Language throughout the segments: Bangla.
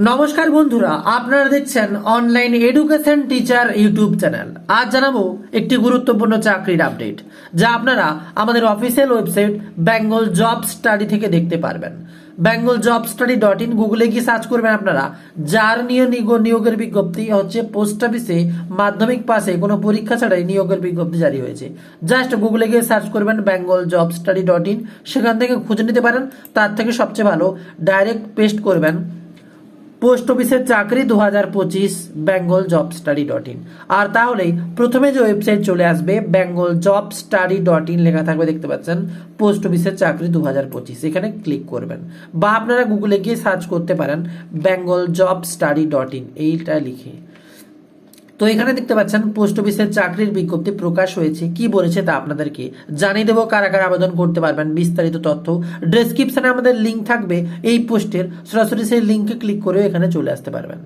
নমস্কার বন্ধুরা, আপনারা দেখছেন online education teacher YouTube channel আজ জানাব একটি গুরুত্বপূর্ণ চাকরির আপডেট যা আপনারা আমাদের official website Bengal job study থেকে দেখতে পারবেন। Bengal job study dot in গুগলে গিয়ে সার্চ করবেন আপনারা। যার নিয়ে নিগ- নিয়োগের বিজ্ঞপ্তি হচ্ছে পোস্ট অফিসে মাধ্যমিক পাশে কোনো পরীক্ষা ছাড়াই নিয়োগের বিজ্ঞপ্তি জারি হয়েছে। জাস্ট গুগলে গিয়ে সার্চ করবেন Bengal job study dot in সেখান থেকে খুঁজে নিতে পারেন। তার থেকে সবচেয়ে ভালো ডাইরেক্ট পেস্ট করবেন পোস্ট অফিসের চাকরি দু হাজার পঁচিশ Bengal job study dot in. আর তাহলেই প্রথমে যে ওয়েবসাইট চলে আসবে, Bengal job study dot in লেখা থাকবে, দেখতে পাচ্ছেন? পোস্ট অফিসের চাকরি দু হাজার পঁচিশ, এখানে ক্লিক করবেন। বা আপনারা গুগলে গিয়ে সার্চ করতে পারেন, Bengal job study dot in, এইটা লিখে। তো এখানে দেখতে পাচ্ছেন, পোস্ট অফিসের চাকরির বিজ্ঞপ্তি প্রকাশ হয়েছে। কি বলেছে তা আপনাদেরকে জানিয়ে দেবো। কারা কারা আবেদন করতে পারবেন বিস্তারিত তথ্য ডিসক্রিপশনে আমাদের লিঙ্ক থাকবে। এই পোস্টের সরাসরি সেই লিঙ্কে ক্লিক করেও এখানে চলে আসতে পারবেন।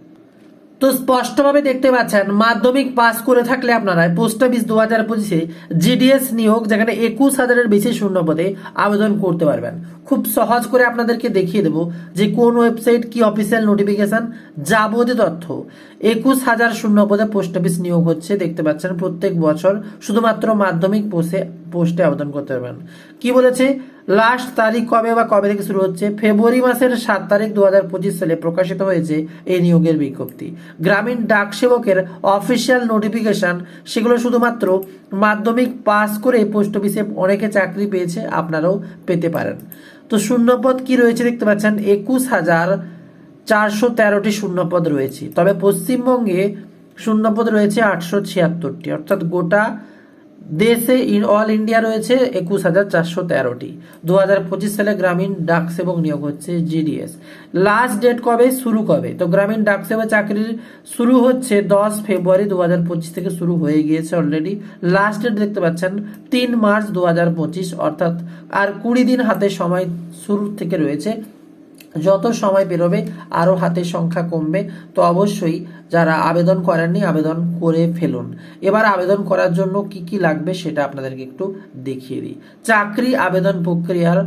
তো স্পষ্টভাবে দেখতে পাচ্ছেন, মাধ্যমিক পাস করে থাকলে আপনারা পোস্ট অফিস দু হাজার পঁচিশে জিডিএস নিয়োগ, যেখানে একুশ হাজারের বেশি শূন্য পদে আবেদন করতে পারবেন। খুব সহজ করে আপনাদেরকে দেখিয়ে দেবো যে কোন ওয়েবসাইট কি অফিসিয়াল নোটিফিকেশন, যাবতীয় তথ্য। একুশ হাজার শূন্য পদে পোস্ট অফিস নিয়োগ হচ্ছে, দেখতে পাচ্ছেন প্রত্যেক বছর শুধুমাত্র মাধ্যমিক পোস্টে পোস্টে আবেদন করতে পারবেন। কি বলেছে? লাস্ট তারিখ কবে বা কবে থেকে শুরু হচ্ছে? ফেব্রুয়ারি মাসের সাত তারিখ দু হাজার পঁচিশ সালে প্রকাশিত হয়েছে এই নিয়োগের বিজ্ঞপ্তি। গ্রামীণ ডাক সেবকের অফিসিয়াল নোটিফিকেশন, সেগুলো শুধুমাত্র মাধ্যমিক পাস করে পোস্ট অফিসে অনেকে চাকরি পেয়েছে, আপনারাও পেতে পারেন। তো শূন্যপদ কি রয়েছে দেখতে পাচ্ছেন? একুশ হাজার চারশো তেরোটি শূন্যপদ রয়েছে। তবে পশ্চিমবঙ্গে শূন্যপদ রয়েছে আটশো ছিয়াত্তরটি। অর্থাৎ গোটা দেশে অল ইন্ডিয়া রয়েছে একুশ হাজার চারশো তেরোটি। দু হাজার পঁচিশ সালে গ্রামীণ ডাক সেবক নিয়োগ হচ্ছে জিডিএস লাস্ট ডেট কবে? শুরু কবে? তো গ্রামীণ ডাক সেবক চাকরির শুরু হচ্ছে দশ ফেব্রুয়ারি দু হাজার পঁচিশ থেকে শুরু হয়ে গিয়েছে অলরেডি লাস্ট ডেট দেখতে পাচ্ছেন তিন মার্চ দু হাজার পঁচিশ, অর্থাৎ আর কুড়ি দিন হাতে সময় শুরু থেকে রয়েছে। যত সময় বেরোবে, আরও হাতের সংখ্যা কমবে, তো অবশ্যই যারা আবেদন করেননি, আবেদন করে ফেলুন। এবার আবেদন করার জন্য কি কি লাগবে সেটা আপনাদেরকে একটু দেখিয়ে দিই। চাকরি আবেদন প্রক্রিয়ার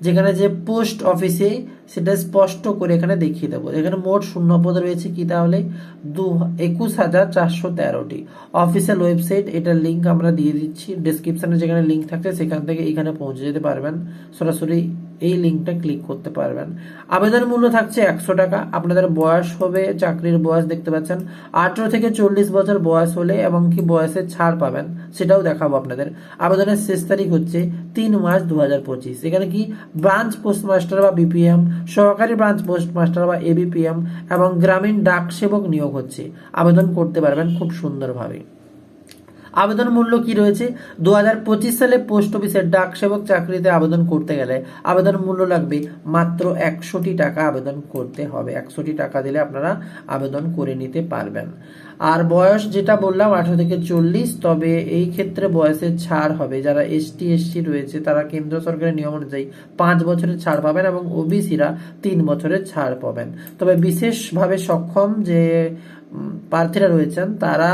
যেখানে যে পোস্ট অফিসে সেটা স্পষ্ট করে এখানে দেখিয়ে দেবো। এখানে মোট শূন্যপদ রয়েছে কি তাহলে? দু, একুশ হাজার চারশো তেরোটি। অফিসিয়াল ওয়েবসাইট এটার লিঙ্ক আমরা দিয়ে দিচ্ছি। ডিসক্রিপশনে যেখানে লিঙ্ক থাকছে, সেখান থেকে এখানে পৌঁছে যেতে পারবেন। সরাসরি এই লিঙ্কটা ক্লিক করতে পারবেন। আবেদন মূল্য থাকছে একশো টাকা। আপনাদের বয়স হবে, চাকরির বয়স দেখতে পাচ্ছেন। আঠেরো থেকে চল্লিশ বছর বয়স হলে এবং কি বয়সের ছাড় পাবেন, সেটাও দেখাবো আপনাদের। আবেদনের শেষ তারিখ হচ্ছে তিন মার্চ দু হাজার পঁচিশ। এখানে কি ব্রাঞ্চ পোস্টমাস্টার বা বিপিএম সহকারী ব্রাঞ্চ পোস্টমাস্টার বা এবিপিএম এবং গ্রামীণ ডাক সেবক নিয়োগ হচ্ছে। আবেদন করতে পারবেন খুব সুন্দরভাবে। আবেদন মূল্য কি রয়েছে? দু হাজার পঁচিশ সালে পোস্ট অফিসের ডাক সেবক চাকরিতে আবেদন করতে গেলে আবেদন মূল্য লাগবে মাত্র একশোটি টাকা আবেদন করতে হবে। একশোটি টাকা দিলে আপনারা আবেদন করে নিতে পারবেন। আর বয়স যেটা বললাম, আঠারো থেকে চল্লিশ, তবে এই ক্ষেত্রে বয়সের ছাড় হবে। যারা এসটি, এসসি রয়েছে, তারা কেন্দ্র সরকারের নিয়ম অনুযায়ী পাঁচ বছরের ছাড় পাবেন এবং ওবিসিরা তিন বছরের ছাড় পাবেন। তবে বিশেষভাবে সক্ষম যে প্রার্থীরা রয়েছেন, তারা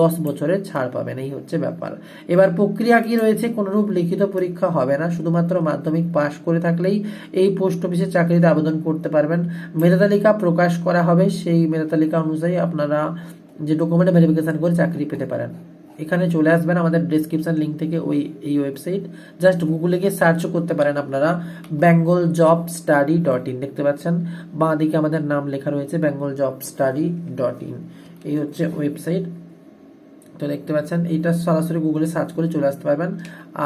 দশ বছরের ছাড় পাবেন, এই হচ্ছে ব্যাপার। এবার প্রক্রিয়া কি রয়েছে? কোনোরূপ লিখিত পরীক্ষা হবে না, শুধুমাত্র মাধ্যমিক পাশ করে থাকলেই এই পোস্ট অফিসে চাকরিতে আবেদন করতে পারবেন। মেধা তালিকা প্রকাশ করা হবে, সেই মেধা তালিকা অনুযায়ী আপনারা যে ডকুমেন্ট ভেরিফিকেশন করে চাকরি পেতে পারেন। এখানে চলে আসবেন আমাদের ডিসক্রিপশন লিঙ্ক থেকে ওই, এই ওয়েবসাইট জাস্ট গুগলে গিয়ে সার্চও করতে পারেন আপনারা। Bengal job study dot in দেখতে পাচ্ছেন? বাঁ দিকে আমাদের নাম লেখা রয়েছে Bengal job study dot in এই হচ্ছে ওয়েবসাইট তো দেখতে পাচ্ছেন এইটা সরাসরি গুগলে সার্চ করে চলে আসতে পারবেন।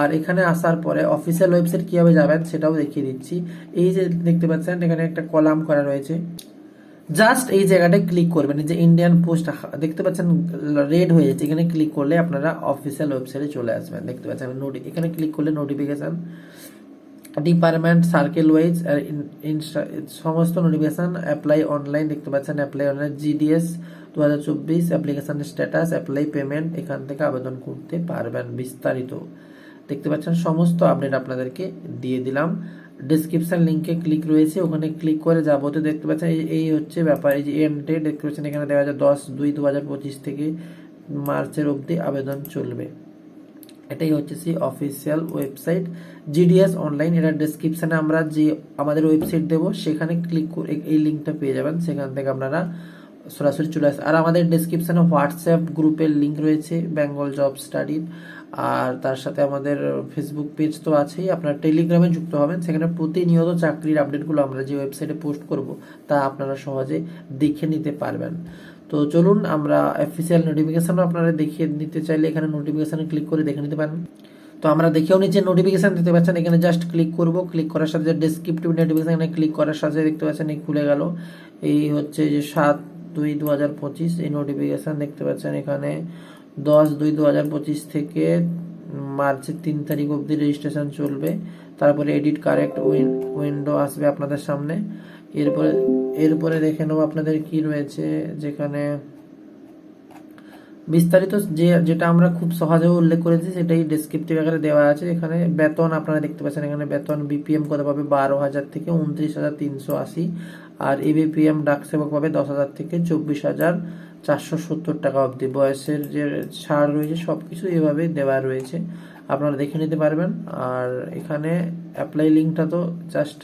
আর এখানে আসার পরে অফিসিয়াল ওয়েবসাইট কীভাবে যাবেন সেটাও দেখিয়ে দিচ্ছি। এই যে দেখতে পাচ্ছেন, এখানে একটা কলাম করা রয়েছে। জাস্ট এই জায়গাটায় ক্লিক করবেন যে ইন্ডিয়ান পোস্ট দেখতে পাচ্ছেন রেড হয়ে যাচ্ছে, এখানে ক্লিক করলে আপনারা অফিসিয়াল ওয়েবসাইটে চলে আসবেন, দেখতে পাচ্ছেন এখানে ক্লিক করলে নোটিফিকেশন ডিপার্টমেন্ট সার্কেল ওয়াইজ আর ইনস্টা- সমস্ত নোটিফিকেশন অ্যাপ্লাই অনলাইন দেখতে পাচ্ছেন অ্যাপ্লাই অনলাইন জিডিএস দু হাজার চব্বিশ অ্যাপ্লিকেশন স্ট্যাটাস অ্যাপ্লাই পেমেন্ট এখান থেকে আবেদন করতে পারবেন বিস্তারিত। দেখতে পাচ্ছেন, সমস্ত আপডেট আপনাদেরকে দিয়ে দিলাম। ডিসক্রিপশন লিঙ্কে ক্লিক রয়েছে, ওখানে ক্লিক করে যাবতীয় দেখতে পাচ্ছেন, এই- হচ্ছে ব্যাপার, এই যে এন্ড ডেট দেখতে পাচ্ছেন এখানে দেওয়া যায় দশ দুই দু হাজার পঁচিশ থেকে মার্চের অবধি আবেদন চলবে। এটাই হচ্ছে সেই অফিসিয়াল ওয়েবসাইট জিডিএস অনলাইন এটা ডেসক্রিপশনে আমরা যে আমাদের ওয়েবসাইট দেব, সেখানে ক্লিক করে, এই লিঙ্কটা পেয়ে যাবেন, সেখান থেকে আপনারা সরাসরি চলে আসে, আর আমাদের ডেসক্রিপশনে হোয়াটসঅ্যাপ গ্রুপের লিঙ্ক রয়েছে বেঙ্গল জব স্টাডির আর তার সাথে আমাদের ফেসবুক পেজ তো আছেই, আপনারা টেলিগ্রামে যুক্ত হবেন। সেখানে প্রতিনিয়ত চাকরির আপডেটগুলো আমরা যে ওয়েবসাইটে পোস্ট করব, তা আপনারা সহজে দেখে নিতে পারবেন। তো চলুন, আমরা অফিসিয়াল নোটিফিকেশনও আপনারা দেখিয়ে নিতে চাইলে এখানে নোটিফিকেশনে ক্লিক করে দেখে নিতে পারেন। তো আমরা দেখেও নিচে নোটিফিকেশান দিতে পারছেন এখানে জাস্ট ক্লিক করব। ক্লিক করার সাথে ডেসক্রিপটিভ নোটিফিকেশন এখানে ক্লিক করার সাথে দেখতে পাচ্ছেন, এই খুলে গেল। এই হচ্ছে যে সাত দুই দু হাজার পঁচিশ, এই নোটিফিকেশন দেখতে পাচ্ছেন এখানে। দশ দুই দু হাজার পঁচিশ থেকে মার্চের তিন তারিখ অবধি রেজিস্ট্রেশন চলবে। তারপরে এডিট কারেক্ট উইন্ডো আসবে আপনাদের সামনে। এরপরে এরপরে দেখে নেব আপনাদের কি রয়েছে যেখানে বিস্তারিত যে, যেটা আমরা খুব সহজে উল্লেখ করেছি সেটাই ডেসক্রিপটিভ আকারে দেওয়া আছে। এখানে বেতন আপনারা দেখতে পাচ্ছেন, এখানে বেতন বিপিএম কত পাবে? বারো হাজার থেকে উনত্রিশ হাজার তিনশো আশি। আর এবিপিএম ডাক সেবক পাবে দশ হাজার থেকে চব্বিশ হাজার। চারশো সত্তর টাকা অবধি। বয়সের যে ছাড় রয়েছে সব কিছু এভাবে দেওয়া রয়েছে। আপনারা দেখে নিতে পারবেন। আর এখানে অ্যাপ্লাই লিঙ্কটা তো জাস্ট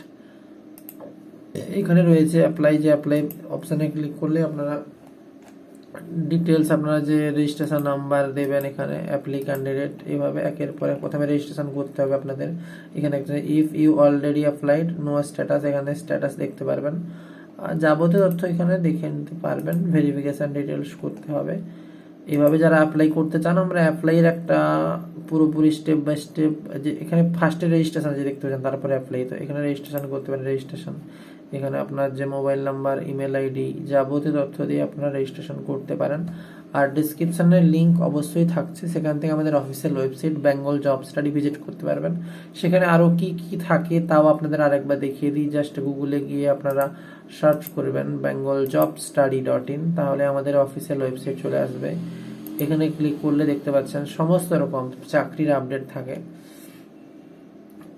এখানে রয়েছে অ্যাপ্লাই যে অ্যাপ্লাই অপশানে ক্লিক করলে আপনারা ডিটেলস আপনারা যে রেজিস্ট্রেশন নাম্বার দেবেন এখানে অ্যাপ্লি ক্যান্ডিডেট এইভাবে একের পর প্রথমে রেজিস্ট্রেশন করতে হবে আপনাদের। এখানে একটা if you already applied know status এখানে স্ট্যাটাস দেখতে পারবেন। যাবতীয় তথ্য এখানে দেখে নিতে পারবেন। ভেরিফিকেশন ডিটেলস করতে হবে। এভাবে যারা অ্যাপ্লাই করতে চান, আমরা অ্যাপ্লাইয়ের একটা পুরোপুরি স্টেপ বাই স্টেপ যে এখানে ফার্স্টে রেজিস্ট্রেশন যে দেখতে পাচ্ছেন, তারপরে অ্যাপ্লাই তো এখানে রেজিস্ট্রেশন করতে পারেন রেজিস্ট্রেশন এখানে আপনার যে মোবাইল নাম্বার ইমেল আইডি যাবতীয় তথ্য দিয়ে আপনারা রেজিস্ট্রেশন করতে পারেন। আর ডিসক্রিপশনের লিঙ্ক অবশ্যই থাকছে। সেখান থেকে আমাদের official website Bengal job study visit করতে পারবেন। সেখানে আরও কি কি থাকে, তাও আপনাদের আরেকবার দেখিয়ে দিই। জাস্ট গুগলে গিয়ে আপনারা সার্চ করবেন Bengal job study dot in তাহলে আমাদের অফিসিয়াল ওয়েবসাইট চলে আসবে। এখানে ক্লিক করলে দেখতে পাচ্ছেন সমস্ত রকম চাকরির আপডেট থাকে।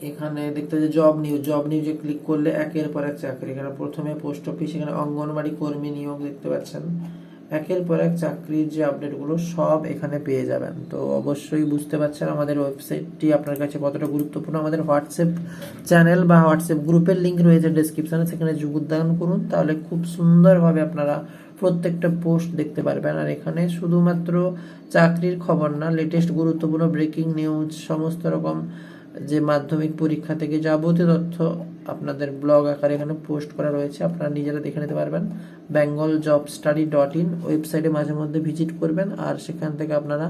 এখানে দেখতে যে জব নিউজ জব নিউজে ক্লিক করলে একের পর এক চাকরি। এখানে প্রথমে পোস্ট অফিস এখানে অঙ্গনবাড়ি কর্মী নিয়োগ দেখতে পাচ্ছেন। একের পর এক চাকরির যে আপডেটগুলো সব এখানে পেয়ে যাবেন। তো অবশ্যই বুঝতে পারছেন আমাদের ওয়েবসাইটটি আপনার কাছে কতটা গুরুত্বপূর্ণ। আমাদের হোয়াটসঅ্যাপ চ্যানেল বা হোয়াটসঅ্যাপ গ্রুপের লিঙ্ক রয়েছে ডিসক্রিপশনে, সেখানে যোগদান করুন। তাহলে খুব সুন্দরভাবে আপনারা প্রত্যেকটা পোস্ট দেখতে পারবেন। আর এখানে শুধুমাত্র চাকরির খবর না লেটেস্ট গুরুত্বপূর্ণ ব্রেকিং নিউজ সমস্ত রকম যে মাধ্যমিক পরীক্ষা থেকে যাবতীয় তথ্য আপনাদের ব্লগ আকারে এখানে পোস্ট করা রয়েছে। আপনারা নিজেরা দেখে নিতে পারবেন। Bengal job study dot in ওয়েবসাইটে মাঝে মধ্যে ভিজিট করবেন আর সেখান থেকে আপনারা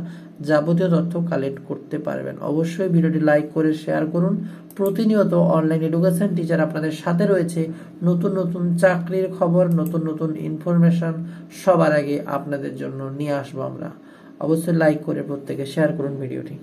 যাবতীয় তথ্য কালেক্ট করতে পারবেন। অবশ্যই ভিডিওটি লাইক করে শেয়ার করুন। প্রতিনিয়ত অনলাইন এডুকেশন টিচার আপনাদের সাথে রয়েছে। নতুন নতুন চাকরির খবর, নতুন নতুন ইনফরমেশন সবার আগে আপনাদের জন্য নিয়ে আসব আমরা। অবশ্যই লাইক করে প্রত্যেকে শেয়ার করুন ভিডিওটি।